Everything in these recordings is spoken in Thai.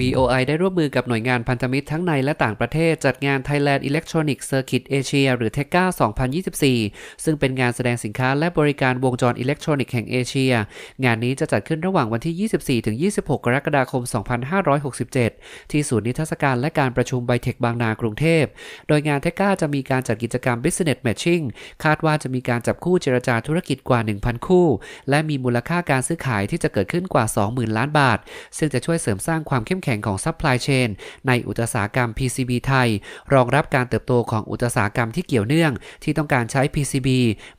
BOI ได้ร่วมมือกับหน่วยงานพันธมิตรทั้งในและต่างประเทศจัดงาน Thailand Electronic Circuit Asia หรือ TECA 2024 ซึ่งเป็นงานแสดงสินค้าและบริการวงจรอิเล็กทรอนิกส์แห่งเอเชีย งานนี้จะจัดขึ้นระหว่างวันที่ 24-26 กรกฎาคม 2567 ที่ศูนย์นิทรรศการและการประชุมไบเทคบางนากรุงเทพ โดยงาน TECA จะมีการจัดกิจกรรม Business Matching คาดว่าจะมีการจับคู่เจรจาธุรกิจกว่า 1,000 คู่ และมีมูลค่าการซื้อขายที่จะเกิดขึ้นกว่า 20,000 ล้านบาท ซึ่งจะช่วยเสริมสร้างความเข้มแข็งของ Supply Chain ในอุตสาหกรรม PCB ไทย รองรับการเติบโตของอุตสาหกรรมที่เกี่ยวเนื่อง ที่ต้องการใช้ PCB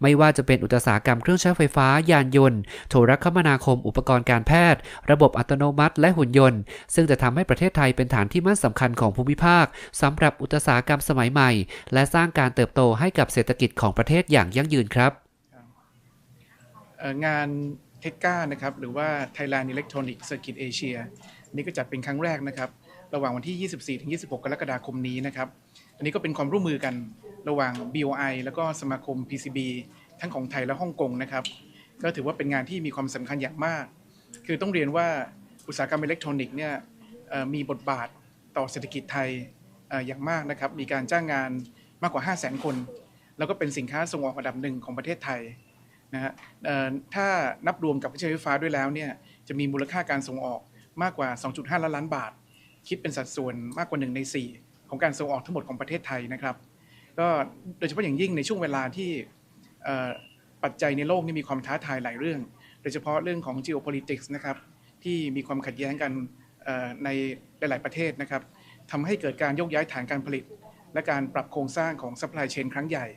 ไม่ว่าจะเป็นอุตสาหกรรมเครื่องใช้ไฟฟ้า ยานยนต์ โทรคมนาคม อุปกรณ์การแพทย์ ระบบอัตโนมัติ และหุ่นยนต์ ซึ่งจะทำให้ประเทศไทยเป็นฐานที่มั่นสำคัญของภูมิภาคสำหรับอุตสาหกรรมสมัยใหม่ และสร้างการเติบโตให้กับเศรษฐกิจของประเทศอย่างยั่งยืนครับงาน เทคก้านะครับหรือว่า Thailand Electronic Circuit Asia นี่ก็จัดเป็นครั้งแรกนะครับ ระหว่างวันที่ 24-26 กรกฎาคมนี้นะครับ อันนี้ก็เป็นความร่วมมือกันระหว่าง BOI แล้วก็สมาคม PCB ทั้งของไทยและฮ่องกงนะครับ ก็ถือว่าเป็นงานที่มีความสำคัญอย่างมาก คือต้องเรียนว่าอุตสาหกรรมอิเล็กทรอนิกส์เนี่ยมีบทบาทต่อเศรษฐกิจไทยอย่างมากนะครับ มีการจ้างงานมากกว่า 5 0 0 0 0 0 คน แล้วก็เป็นสินค้าส่งออกอันดับหนึ่งของประเทศไทย นะฮะถ้านับรวมกับเครื่องใช้ไฟฟ้าด้วยแล้วเนี่ยจะมีมูลค่าการส่งออกมากกว่า 2.5 ล้านล้านบาท คิดเป็นสัดส่วนมากกว่า 1 ใน 4 ของการส่งออกทั้งหมดของประเทศไทยนะครับ ก็โดยเฉพาะอย่างยิ่งในช่วงเวลาที่ปัจจัยในโลกนี่มีความท้าทายหลายเรื่อง โดยเฉพาะเรื่องของ geopolitics นะครับที่มีความขัดแย้งกันในหลาย ๆ ประเทศนะครับทำให้เกิดการยกย้ายฐานการผลิต และการปรับโครงสร้างของ supply chain ครั้งใหญ่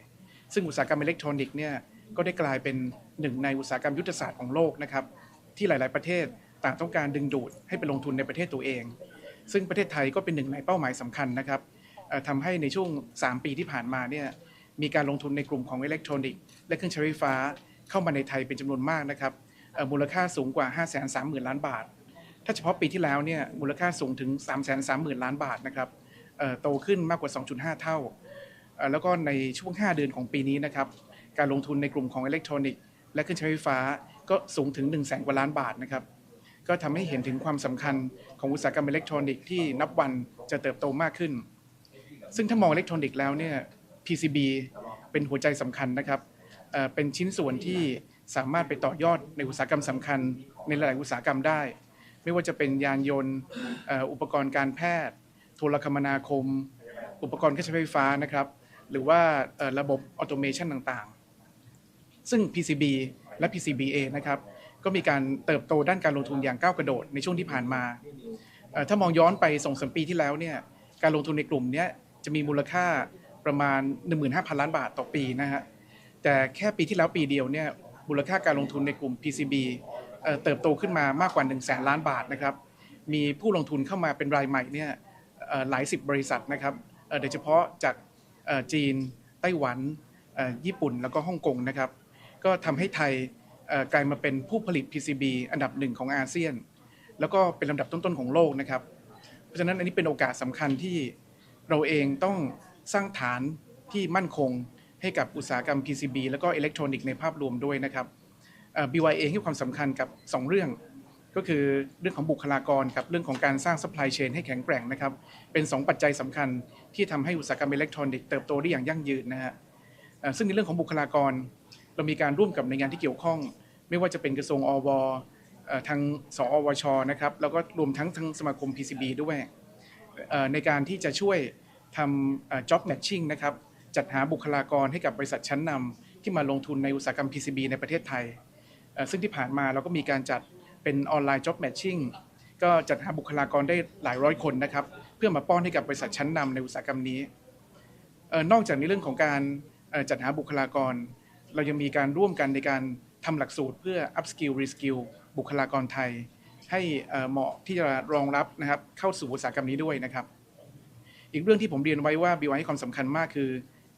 ซึ่งอุตสาหกรรมอิเล็กทรอนิกส์เนี่ย ก็ได้กลายเป็นหนึ่งในอุตสาหกรรมยุทธศาสตร์ของโลกนะครับ ที่หลาย ๆ ประเทศต่างต้องการดึงดูดให้ไปลงทุนในประเทศตัวเอง ซึ่งประเทศไทยก็เป็นหนึ่งในเป้าหมายสำคัญนะครับทำให้ในช่วง 3 ปีที่ผ่านมาเนี่ยมีการลงทุนในกลุ่มของอิเล็กทรอนิกส์และเครื่องใช้ไฟฟ้าเข้ามาในไทยเป็นจำนวนมากนะครับมูลค่าสูงกว่า 5 3 0 0 0 0 ล้านบาท ถ้าเฉพาะปีที่แล้วเนี่ยมูลค่าสูงถึง 3 3 0 0 0 0 ล้านบาทนะครับโตขึ้นมากกว่า 2.5 เท่าเอ่อแล้วก็ในช่วง 5 เดือนของปีนี้นะครับ การลงทุนในกลุ่มของอิเล็กทรอนิกส์และเครื่องใช้ไฟฟ้าก็สูงถึง1 0 0 0 0แสนกว่าล้านบาทนะครับ ก็ทำให้เห็นถึงความสำคัญของอุตสาหกรรมอิเล็กทรอนิกส์ที่นับวันจะเติบโตมากขึ้น ซึ่งถ้ามองอิเล็กทรอนิกส์แล้วเนี่ย PCB เป็นหัวใจสำคัญนะครับเป็นชิ้นส่วนที่สามารถไปต่อยอดในอุตสาหกรรมสำคัญ ในหลายอุตสาหกรรมได้ ไม่ว่าจะเป็นยานยนต์ อุปกรณ์การแพทย์ โทรคมนาคม อุปกรณ์เครื่องใช้ไฟฟ้านะครับ หรือว่าระบบออโตเมชันต่างๆ ซึ่ง PCB และ PCBA นะครับก็มีการเติบโตด้านการลงทุนอย่างก้าวกระโดดในช่วงที่ผ่านมาถ้ามองย้อนไปสองสมปีที่แล้วเนี่ยการลงทุนในกลุ่มนี้จะมีมูลค่าประมาณ 15,000 ล้านบาทต่อปีนะฮะแต่แค่ปีที่แล้วปีเดียวเนี่ยมูลค่าการลงทุนในกลุ่ม PCB เติบโตขึ้นมามากกว่า 1 0 0 0 0แสนล้านบาทนะครับมีผู้ลงทุนเข้ามาเป็นรายใหม่เนี่ยหลายสิบบริษัทนะครับโดยเฉพาะจากจีนไต้หวันญี่ปุ่นแล้วก็ฮ่องกงนะครับ ก็ทำให้ไทยกลายมาเป็นผู้ผลิต PCB อันดับหนึ่งของอาเซียน แล้วก็เป็นลำดับต้นๆของโลกนะครับ เพราะฉะนั้นอันนี้เป็นโอกาสสำคัญที่เราเองต้องสร้างฐานที่มั่นคงให้กับอุตสาหกรรม PCB แล้วก็อิเล็กทรอนิกส์ในภาพรวมด้วยนะครับ BY เองให้ความสำคัญกับ 2 เรื่อง ก็คือเรื่องของบุคลากรกับเรื่องของการสร้าง supply chain ให้แข็งแกร่งนะครับ เป็น 2 ปัจจัยสำคัญที่ทำให้อุตสาหกรรมอิเล็กทรอนิกส์เติบโตได้อย่างยั่งยืนนะฮะซึ่งในเรื่องของบุคลากร เรามีการร่วมกับหน่วยงานที่เกี่ยวข้อง ไม่ว่าจะเป็นกระทรวงอวทางสอวชนะครับแล้วก็รวมทั้งทางสมาคม PCB ด้วยในการที่จะช่วยทำเอ่อ job matching นะครับจัดหาบุคลากรให้กับบริษัทชั้นนำที่มาลงทุนในอุตสาหกรรม PCB ในประเทศไทย ซึ่งที่ผ่านมาเราก็มีการจัดเป็นออนไลน์ job matching ก็จัดหาบุคลากรได้หลายร้อยคนนะครับ เพื่อมาป้อนให้กับบริษัทชั้นนำในอุตสาหกรรมนี้นอกจากในเรื่องของการจัดหาบุคลากร เรายังมีการร่วมกันในการทำหลักสูตรเพื่อ upskill reskill บุคลากรไทย ให้เหมาะที่จะรองรับนะครับเข้าสู่อุตสาหกรรมนี้ด้วยนะครับ อีกเรื่องที่ผมเรียนไว้ว่า BY ให้ความสำคัญมากคือ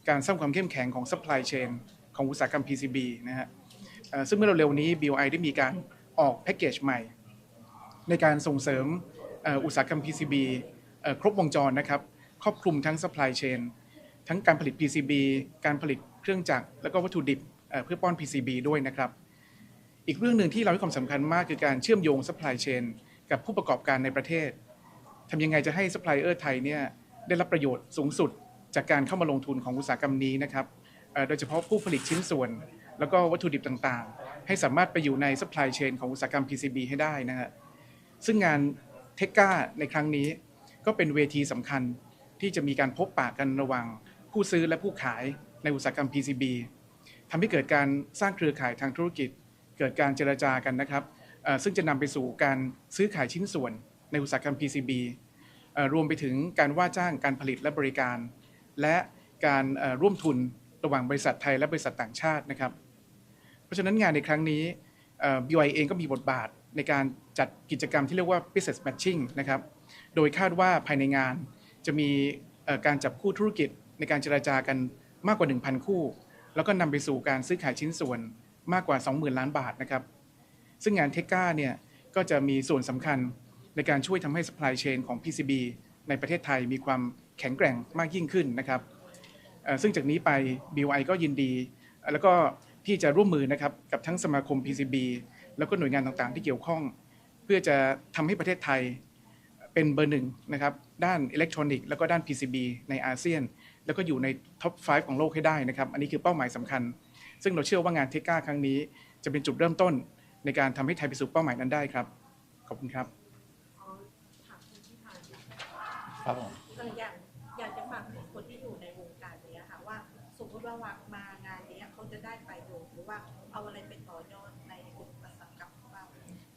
การสร้างความเข้มแข็งของ supply chain ของอุตสาหกรรม PCB นะฮะซึ่งเมื่อเร็วๆนี้ BY ได้มีการออกแพ็กเกจใหม่ ในการส่งเสริมอุตสาหกรรม PCB ครบวงจรนะครับ ครอบคลุมทั้ง supply chain ทั้งการผลิต PCB การผลิต เครื่องจักรแล้วก็วัตถุดิบเพื่อป้อน PCB ด้วยนะครับ อีกเรื่องหนึ่งที่เราให้ความสำคัญมากคือการเชื่อมโยง supply chain กับผู้ประกอบการในประเทศทำยังไงจะให้ซัพพลายเออร์ไทยเนี่ยได้รับประโยชน์สูงสุดจากการเข้ามาลงทุนของอุตสาหกรรมนี้นะครับโดยเฉพาะผู้ผลิตชิ้นส่วน แล้วก็วัตถุดิบต่างๆ ให้สามารถไปอยู่ในซัพพลายเชนของอุตสาหกรรม PCB ให้ได้นะฮะซึ่งงานเทคกาในครั้งนี้ ก็เป็นเวทีสำคัญที่จะมีการพบปะกันระหว่างผู้ซื้อและผู้ขาย ในอุตสาหกรรม PCB ทำให้เกิดการสร้างเครือข่ายทางธุรกิจ เกิดการเจรจากันนะครับซึ่งจะนำไปสู่การซื้อขายชิ้นส่วนในอุตสาหกรรม PCB รวมไปถึงการว่าจ้างการผลิตและบริการ และการร่วมทุนระหว่างบริษัทไทยและบริษัทต่างชาตินะครับ เพราะฉะนั้นงานในครั้งนี้ BY เองก็มีบทบาทในการจัดกิจกรรมที่เรียกว่า business matching นะครับ โดยคาดว่าภายในงานจะมีการจับคู่ธุรกิจในการเจราจากัน มากกว่า 1,000 คู่ แล้วก็นำไปสู่การซื้อขายชิ้นส่วนมากกว่า 20,000 ล้านบาทนะครับ ซึ่งงานเทคก้าเนี่ยก็จะมีส่วนสำคัญในการช่วยทำให้ supply chain ของ PCB ในประเทศไทยมีความแข็งแกร่งมากยิ่งขึ้นนะครับ ซึ่งจากนี้ไป BY ก็ยินดี แล้วก็ที่จะร่วมมือนะครับกับทั้งสมาคม PCB แล้วก็หน่วยงานต่างๆ ที่เกี่ยวข้อง เพื่อจะทำให้ประเทศไทยเป็นเบอร์หนึ่งนะครับด้านอิเล็กทรอนิกส์แล้วก็ด้าน PCB ในอาเซียน แล้วก็อยู่ในท็อป 5 ของโลกให้ได้นะครับ อันนี้คือเป้าหมายสำคัญ ซึ่งเราเชื่อว่างานเทก้าครั้งนี้ จะเป็นจุดเริ่มต้นในการทำให้ไทยไปสู่เป้าหมายนั้นได้ครับ ขอบคุณครับขอถามคุณพิธานิดนึงครับผมเอออยากอยากจะฝากถึงคนที่อยู่ในวงการเนี้ยค่ะว่าสมมติว่ามางานเนี้ยเขาจะได้ประโยชน์หรือว่าเอาอะไรไปต่อยอดในกลุ่มอุตสาหกรรมของเรา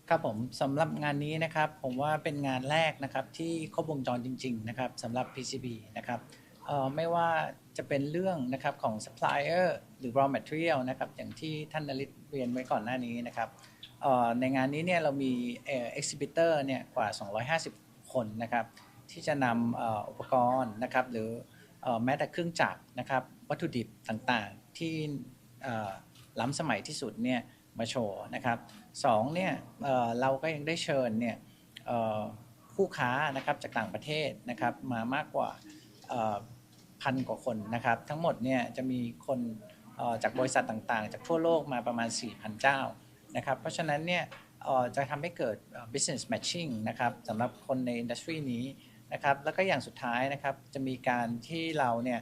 ครับผมสำหรับงานนี้นะครับ ผมว่าเป็นงานแรกนะครับที่ครบวงจรจริง ๆ นะครับสำหรับ PCB นะครับเอ่อ ไม่ว่าจะเป็นเรื่องนะครับของ supplier หรือ raw material นะครับอย่างที่ท่านนริศเรียนไว้ก่อนหน้านี้นะครับออในงานนี้เนี่ยเรามี exhibitor เนี่ยกว่า 250 คนนะครับที่จะนำอุปกรณ์นะครับหรือแม้แต่เครื่องจักรนะครับวัตถุดิบต่างๆที่ล้ำสมัยที่สุดเนี่ยมาโชว์นะครับสองเนี่ยเเราก็ยังได้เชิญเนี่ยคู่ค้านะครับจากต่างประเทศนะครับมามากกว่า พันกว่าคนนะครับ ทั้งหมดเนี่ยจะมีคนจากบริษัทต่างๆ จากทั่วโลกมาประมาณ 4,000 เจ้านะครับ เพราะฉะนั้นเนี่ยจะทำให้เกิด business matching นะครับสำหรับคนในอินดัสทรีนี้นะครับแล้วก็อย่างสุดท้ายนะครับจะมีการที่เราเนี่ย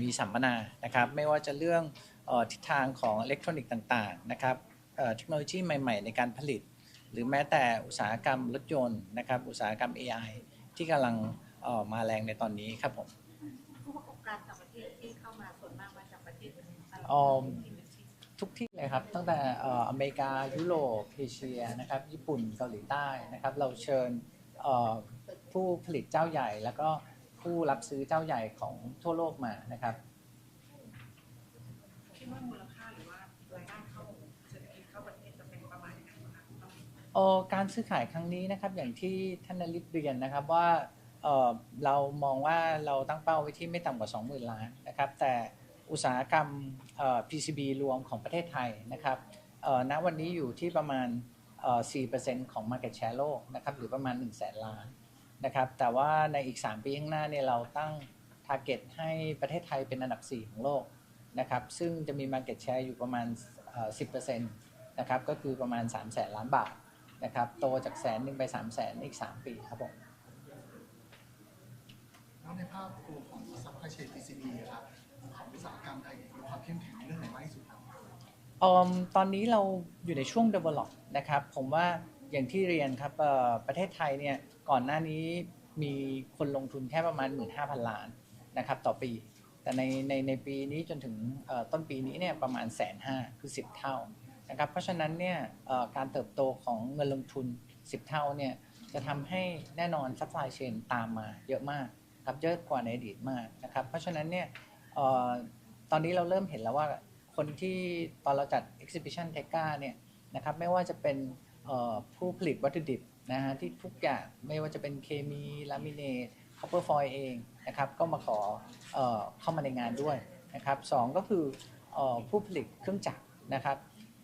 มีสัมมนานะครับไม่ว่าจะเรื่องทิศทางของอิเล็กทรอนิกส์ต่างๆนะครับเทคโนโลยีใหม่ ๆ ในการผลิต หรือแม้แต่อุตสาหกรรมรถยนต์นะครับอุตสาหกรรม AI ที่กำลังมาแรงในตอนนี้ครับผม เข้ามาส่วนมากมาจากประเทศอะไรอ๋อ ทุกที่เลยครับ ตั้งแต่เอ่ออเมริกายุโรปเอเชียนะครับญี่ปุ่นเกาหลีใต้นะครับ เราเชิญเอ่อผู้ผลิตเจ้าใหญ่ แล้วก็ผู้รับซื้อเจ้าใหญ่ของทั่วโลกมานะครับ คิดว่ามูลค่าหรือว่ารายได้เข้าเศรษฐกิจเข้าประเทศจะเป็นประมาณไหนคะต้องเอ่อการซื้อขายครั้งนี้นะครับอย่างที่ท่านนริศเรียนนะครับว่า เรามองว่าเราตั้งเป้าไว้ที่ไม่ต่ำกว่า 20,000 ล้านนะครับ แต่อุตสาหกรรม PCB รวมของประเทศไทยนะครับณวันนี้อยู่ที่ประมาณเอ่อ4%ของ Market Share โลกนะครับ หรือประมาณ 1 0 0 0 0 0 ล้านนะครับ แต่ว่าในอีก 3 ปีข้างหน้าเนี่ยเราตั้ง Target ให้ประเทศไทยเป็นอันดับ 4 ของโลกนะครับ ซึ่งจะมี Market Share อยู่ประมาณเอ่อ10%นะครับ ก็คือประมาณ 3 0 0 0 0 0 ล้านบาทนะครับ โตจากแสนหนึ่งไปสามแสนอีก 3 ปีครับผม แล้วในภาพรวมของซัพพลายเชน PCB ครับของอุตสาหกรรมไทยมีความเข้มแข็งในเรื่องไหนมากที่สุดครับอมตอนนี้เราอยู่ในช่วง develop นะครับ ผมว่าอย่างที่เรียนครับประเทศไทยเนี่ยก่อนหน้านี้มีคนลงทุนแค่ประมาณ 15,000 ล้านนะครับต่อปี แต่ในในในปีนี้จนถึงต้นปีนี้เนี่ยประมาณแสนห้าคือ 10 เท่านะครับเพราะฉะนั้นเนี่ยการเติบโตของเงินลงทุน 10 เท่าเนี่ยจะทำให้แน่นอน supply chain ตามมาเยอะมาก ครับเยอะกว่าในอดีตมากนะครับ เพราะฉะนั้นเนี่ยออตอนนี้เราเริ่มเห็นแล้วว่าคนที่ตอนเราจัด exhibition t e c a เนี่ยนะครับไม่ว่าจะเป็นออผู้ผลิตวัตถุดิบนะฮะที่ทุกอย่างไม่ว่าจะเป็นเคมีลามิเนต copper foil เองนะครับก็มาขอเออเข้ามาในงานด้วยนะครับสองก็คือออผู้ผลิตเครื่องจักรนะครับ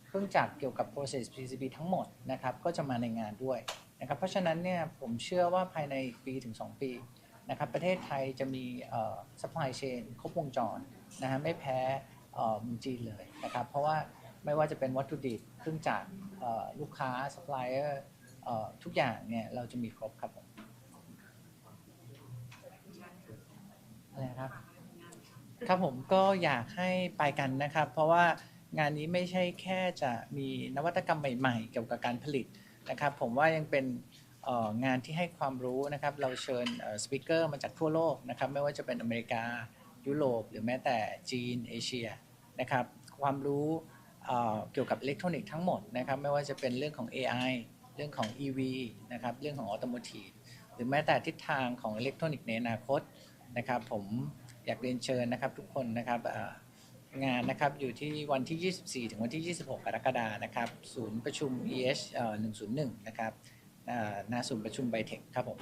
เครื่องจักรเกี่ยวกับ process PCB ทั้งหมดนะครับก็จะมาในงานด้วยนะครับเพราะฉะนั้นเนี่ยผมเชื่อว่าภายในปีถึง 2 ปี นะครับประเทศไทยจะมี supply chain ครบวงจรนะฮะไม่แพ้เมืองจีนเลยนะครับ เพราะว่าไม่ว่าจะเป็นวัตถุดิบเครื่องจักรลูกค้าซัพพลายเออร์ทุกอย่างเนี่ยเราจะมีครบครับอะไรครับครับผมก็อยากให้ไปกันนะครับ เพราะว่างานนี้ไม่ใช่แค่จะมีนวัตกรรมใหม่ ๆ เกี่ยวกับการผลิตนะครับ ผมว่ายังเป็น งานที่ให้ความรู้นะครับ เราเชิญสปิเกอร์มาจากทั่วโลกนะครับ ไม่ว่าจะเป็นอเมริกา ยุโรป หรือแม้แต่จีน เอเชียนะครับ ความรู้เกี่ยวกับอิเล็กทรอนิกส์ทั้งหมดนะครับ ไม่ว่าจะเป็นเรื่องของ AI เรื่องของ EV นะครับ เรื่องของออโตโมทีฟหรือแม้แต่ทิศทางของอิเล็กทรอนิกส์ในอนาคตนะครับ ผมอยากเรียนเชิญนะครับทุกคนนะครับงานนะครับอยู่ที่วันที่ 24 ถึงวันที่ 26 กรกฎานะครับ ศูนย์ประชุม EH เอ่อ101 นะครับ หน้าศูนย์ประชุมไบเทคครับผม